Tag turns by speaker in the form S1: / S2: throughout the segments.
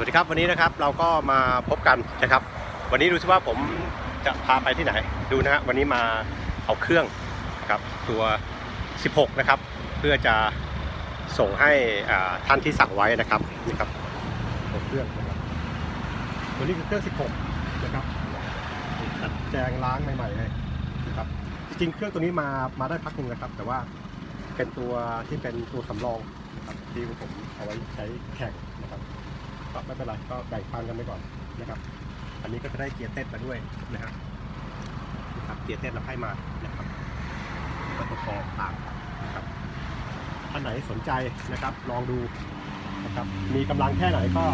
S1: วัสดีครับวันนี้นะครับเราก็มาพบกันนะครับ วันนี้ดูซิว่าผมจะพาไปที่ไหนดูนะฮะวันนี้มาเอาเครื่องนะครับตัว 16 นะครับ เพื่อจะส่งให้ท่านที่สั่งไว้นะครับนี่ครับตัวเครื่องนะครับตัวนี้คือเครื่อง 16 นะครับจัดแจงล้างใหม่ๆเลยนะครับจริงๆเครื่องตัวนี้มามาได้พักหนึ่งนะครับ แต่ว่าเป็นตัวที่เป็นตัวสำรองนะครับที่ผมเอาไว้ใช้แข่งนะครับ ก็ไม่เป็นไรก็แบ่งปันกันไปก่อนนะครับ อันนี้ก็จะได้เกียร์เต้นมาด้วยนะครับนะครับเกียร์เต้นเราให้มานะครับประตูกรองต่างนะครับท่านไหนสนใจนะครับ ลองดูนะครับ มีกำลังแค่ไหนก็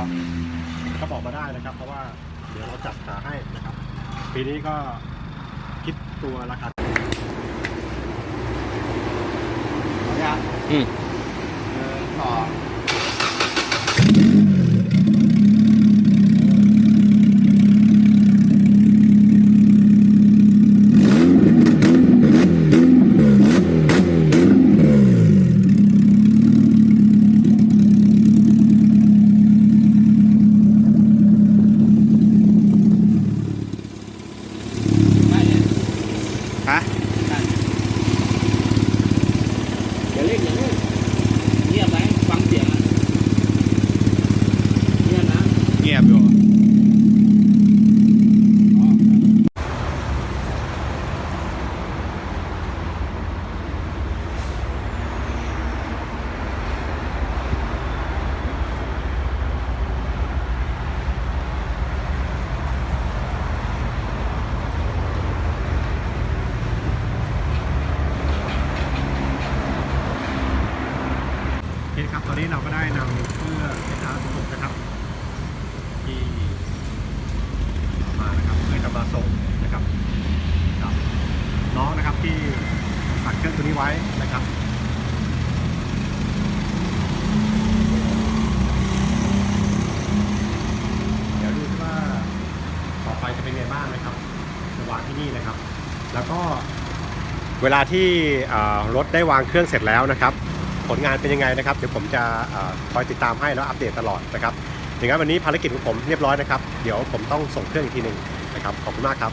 S1: ก็บอกมาได้นะครับ เพราะว่าเดี๋ยวเราจัดหาให้นะครับ ปีนี้ก็คิดตัวราคา
S2: อืม
S1: ต่อ
S2: ฮะ
S3: อย่าเล่นอย่าเล่นเงียบไหมฟังเสียงอะเงียบนะ
S2: เงียบอยู่
S1: โอเคครับตอนนี้เราก็ได้นำเพื่อเอกสาสุขนะครับ ที่มานะครับเพื่อจะมาส่งนะครับกับน้องนะครับที่สั่งเครื่องตัวนี้ไว้นะครับเดี๋ยวดูว่าต่อไปจะเป็นไงบ้างนะครับระหว่างที่นี่นะครับ แล้วก็เวลาที่รถได้วางเครื่องเสร็จแล้วนะครับ ผลงานเป็นยังไงนะครับเดี๋ยวผมจะคอยติดตามให้แล้วอัปเดตตลอดนะครับอย่างนั้นวันนี้ภารกิจของผมเรียบร้อยนะครับ เดี๋ยวผมต้องส่งเครื่องอีกทีหนึ่งนะครับขอบคุณมากครับ